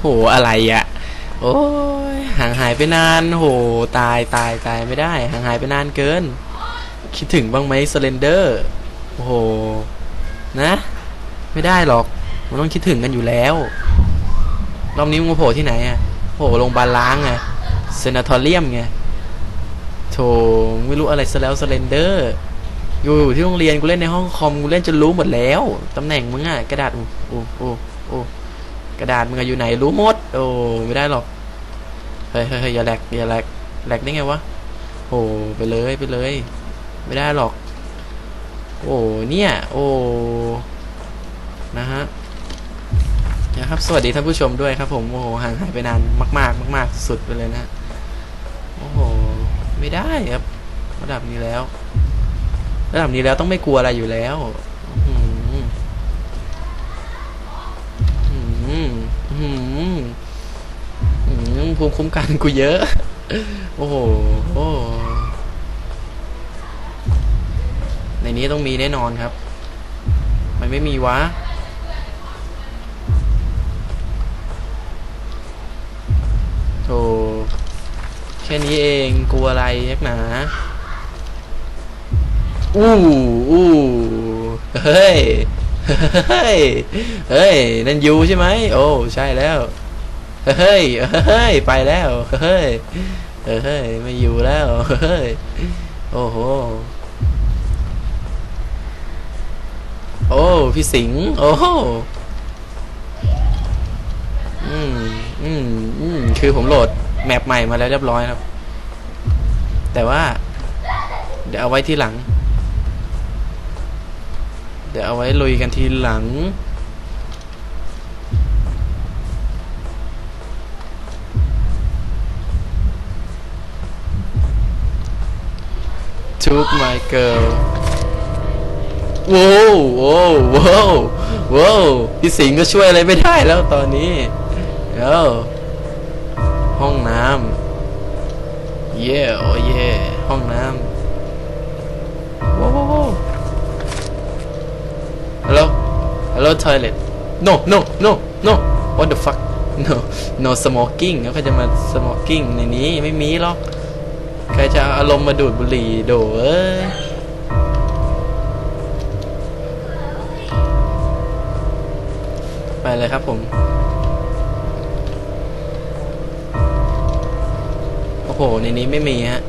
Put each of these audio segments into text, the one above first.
โหอะไรอะโอ้ยห่างหายไปนานโหตายตายตายไม่ได้ห่างหายไปนานเกิน คิดถึงบ้างไหมสเลนเดอร์โอ้โหนะ ไม่ได้หรอก มันต้องคิดถึงกันอยู่แล้วรอบนี้มึงมาโผล่ที่ไหนอะโผล่โรงพยาบาลล้างไงเซนาทอเรียมไงโถไม่รู้อะไรซะแล้วสเลนเดอร์อยู่ที่โรงเรียนกูเล่นในห้องคอมกูเล่นจนรู้หมดแล้วตำแหน่งมึงอะกระดาษโอ้โอ้โอ้ กระดาษมึงอะอยู่ไหนรู้หมด โอ้ไม่ได้หรอกเฮ้ยเฮ้ยเฮ้ยอย่าแหลกอย่าแหลกแหลกได้ไงวะโอ้ไปเลยไปเลย ไม่ได้หรอก โอ้เนี่ย โอ้นะฮะนะครับสวัสดีท่านผู้ชมด้วยครับผมโอ้โหห่างหายไปนานมากๆ มาก ๆ สุดไปเลยนะฮะโอ้โหไม่ได้ครับระดับนี้แล้ว ระดับนี้แล้วต้องไม่กลัวอะไรอยู่แล้ว ภูมิคุ้มกันกูเยอะ โอ้โหในนี้ต้องมีแน่นอนครับ มันไม่มีวะโธ่แค่นี้เองกลัวอะไรนักหนา อู้อู้เฮ้ย เฮ้ย เฮ้ย นั่นยูใช่ไหม โอ้ ใช่แล้ว เฮ้ย เฮ้ย ไปแล้ว เฮ้ย เฮ้ย ไม่อยู่แล้ว เฮ้ย โอ้โห โอ้ พี่สิงห์ โอ้โหอืม อืม อืม คือผมโหลดแมปใหม่มาแล้วเรียบร้อยครับ แต่ว่า เดี๋ยวเอาไว้ที่หลัง เดี๋ยวเอาไว้ลุยกันทีหลัง Took my girl โว้วโว้วโว้วโว้วพี่สิงก็ช่วยอะไรไม่ได้แล้วตอนนี้เดี๋ยวห้องน้ำเย่โอเย่ห้องน้ำ Hello toilet No no no no What the fuck No no smoking แล้วใครจะมา smoking ในนี้ไม่มีหรอก ใครจะอาอารมณ์มาดูดบุหรี่โดเอ้ยไปเลยครับผม โอ้โห ในนี้ไม่มีฮะ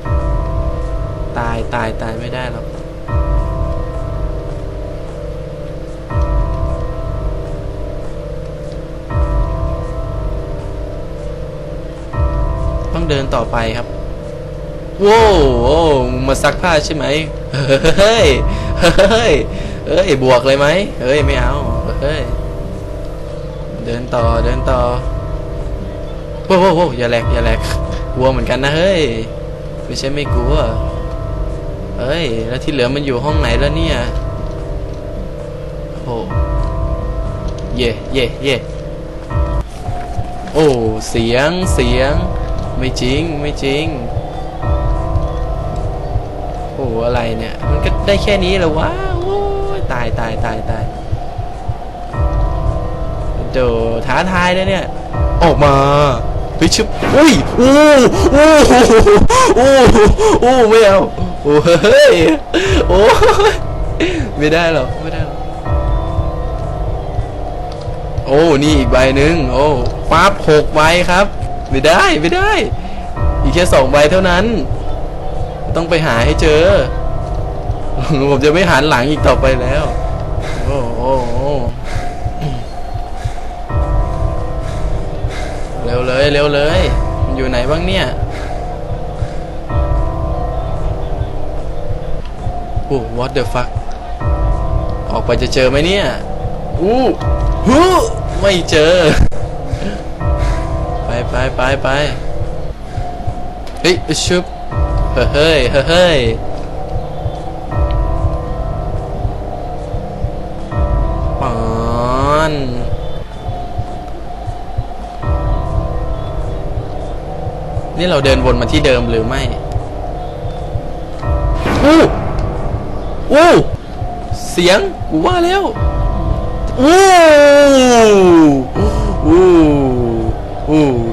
ตายตายตายไม่ได้หรอก เดินต่อไปครับโว้วโว้วมึงมาซักผ้าใช่ไหมเฮ้ยเฮ้ยเฮ้ยบวกเลยไหมเฮ้ยไม่เอาเฮ้ยเดินต่อเดินต่อโว้วโว้วโว้วอย่าแหลกอย่าแหลกกลัวเหมือนกันนะเฮ้ยไม่ใช่ไม่กลัวเฮ้ยแล้วที่เหลือมันอยู่ห้องไหนแล้วเนี่ยโอ้เย่เย่เย่โอ้เสียงเสียง ไม่จริงไม่จริงโอ้อะไรเนี่ย มันก็ได้แค่นี้เหรอวะโอ้ตายตายตายตายโดท้าทายเลยเนี่ย ออกมาเฮ้ยชุบอุ้ยโอ้โอ้โอ้โอ้ไม่เอาโอ้เฮ้ยโอ้ไม่ได้หรอกไม่ได้หรอกโอ้นี่อีกใบหนึ่งโอ้ปั๊บหกใบครับ ไม่ได้ไม่ได้ อีกแค่สองใบเท่านั้น ต้องไปหาให้เจอ ผมจะไม่หันหลังอีกต่อไปแล้ว โอ้โอ้โอ้เร็วเลยเร็วเลยมันอยู่ไหนบ้างเนี่ยโอ้ what the fuck ออกไปจะเจอไหมเนี่ยอู้หูไม่เจอ ไปไปไปไปเฮ้ยชุบเฮ้ยเฮ้ยปอนนี่เราเดินวนมาที่เดิมหรือไม่อู้อู้เสียงกูว่าแล้วอู้อู้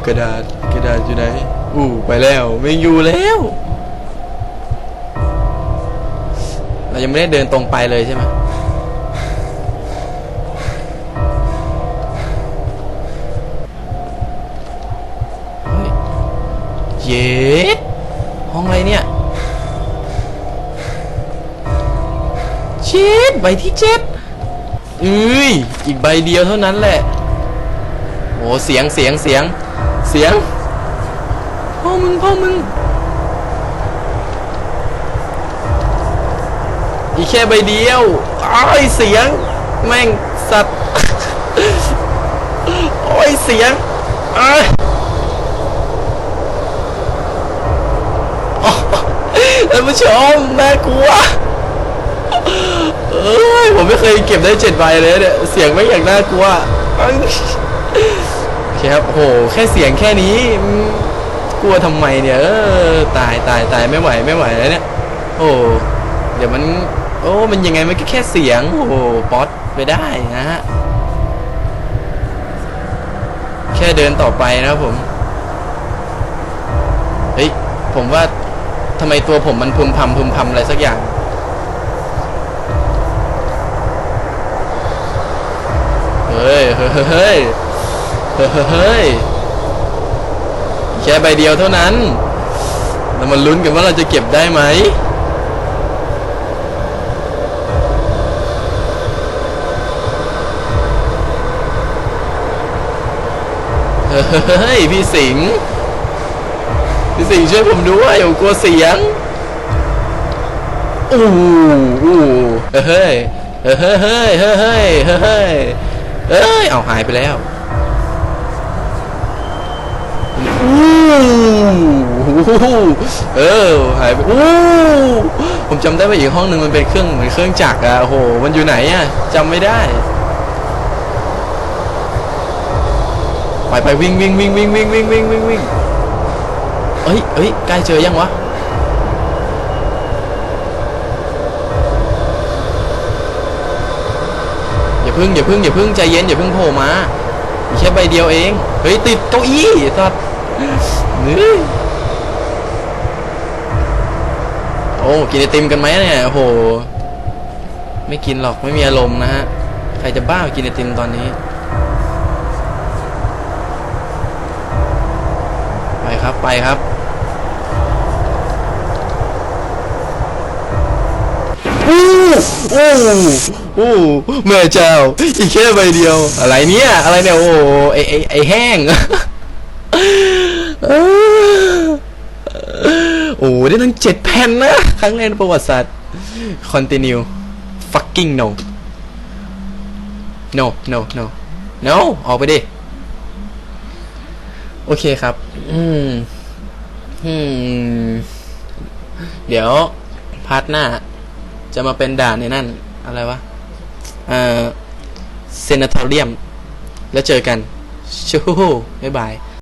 ระดาษกระดาษอยู่ไหนอู้ไปแล้วไม่อยู่แล้ว เรายังไม่ได้เดินตรงไปเลยใช่ไหมเฮ้ยเย็ดห้องอะไรเนี่ยเจ็ดใบที่เจ็ดอุ้ยอีกใบเดียวเท่านั้นแหละโอ้เสียงเสียงเสียง เสียงพ่อมึงพ่อมึงอีกแค่ใบเดียวอ้ายเสียง แม่งสัตว์โอ้ยเสียงอ้ายอ๋อท่านผู้ชมน่ากลัวเอ้ยผมไม่เคยเก็บได้เจ็ดใบเลยเนี่ยเสียงไม่อย่างน่ากลัว เอ้ยโอเคครับโอ้โห แค่เสียงแค่นี้กลัวทำไมเนี่ยเออตายตายตายไม่ไหวไม่ไหวแล้วเนี่ย โอ้เดี๋ยวมัน โอ้มันยังไงมันก็แค่เสียง โอ้โหป๊อตไปได้นะฮะแค่เดินต่อไปนะครับผม เฮ้ย ผมว่าทำไมตัวผมมันพึมพำพึมพำอะไรสักอย่าง เฮ้ย เฮ้ย เฮ้ยแค่ใบเดียวเท่านั้นเรามาลุ้นกันว่าเราจะเก็บได้ไหมเฮ้ยพี่สิงพี่สิงช่วยผมด้วยผมกลัวเสียงอู้อู้เฮ้ยเฮ้ยเฮ้ยเฮ้ยเฮ้ยเฮ้ยเฮ้ยเอ้ยเอาหายไปแล้ว เออหายไปอู้ผมจำได้ว่าอีกห้องหนึ่งมันเป็นเครื่องเหมือนเครื่องจักรอะโอ้โหมันอยู่ไหนอะจำไม่ได้ ไปไปวิ่งวิ่งวิ่งวิ่งวิ่งวิ่งวิ่งวิ่งวิ่งเอ้ยเอ้ยใกล้เจอยังวะอย่าพึ่งอย่าพึ่งอย่าพึ่งใจเย็นอย่าพึ่งโผล่มาแค่ใบเดียวเอง เฮ้ยติดเก้าอี้ตัด ฮ้ยโอ้กินไอติมกันไหมเนี่ยโอ้โห ไม่กินหรอกไม่มีอารมณ์นะฮะ ใครจะบ้ากินไอติมตอนนี้ ไปครับไปครับอู้อู้อู้แม่เจ้า อีกแค่ใบเดียว อะไรเนี่ย อะไรเนี่ย โอ้ไอไอไอแห้ง โอ้ได้ตั้งเจ็ดแผ่นนะ ครั้งแรกในประวัติศาสตร์ continue fucking no no no no no ออกไปดิ โอเคครับ อืม อืม เดี๋ยว พาร์ทหน้า จะมาเป็นด่านในนั่น อะไรวะ เอ่อ เซนาทอเรียม แล้วเจอกัน ชูบ๊ายบาย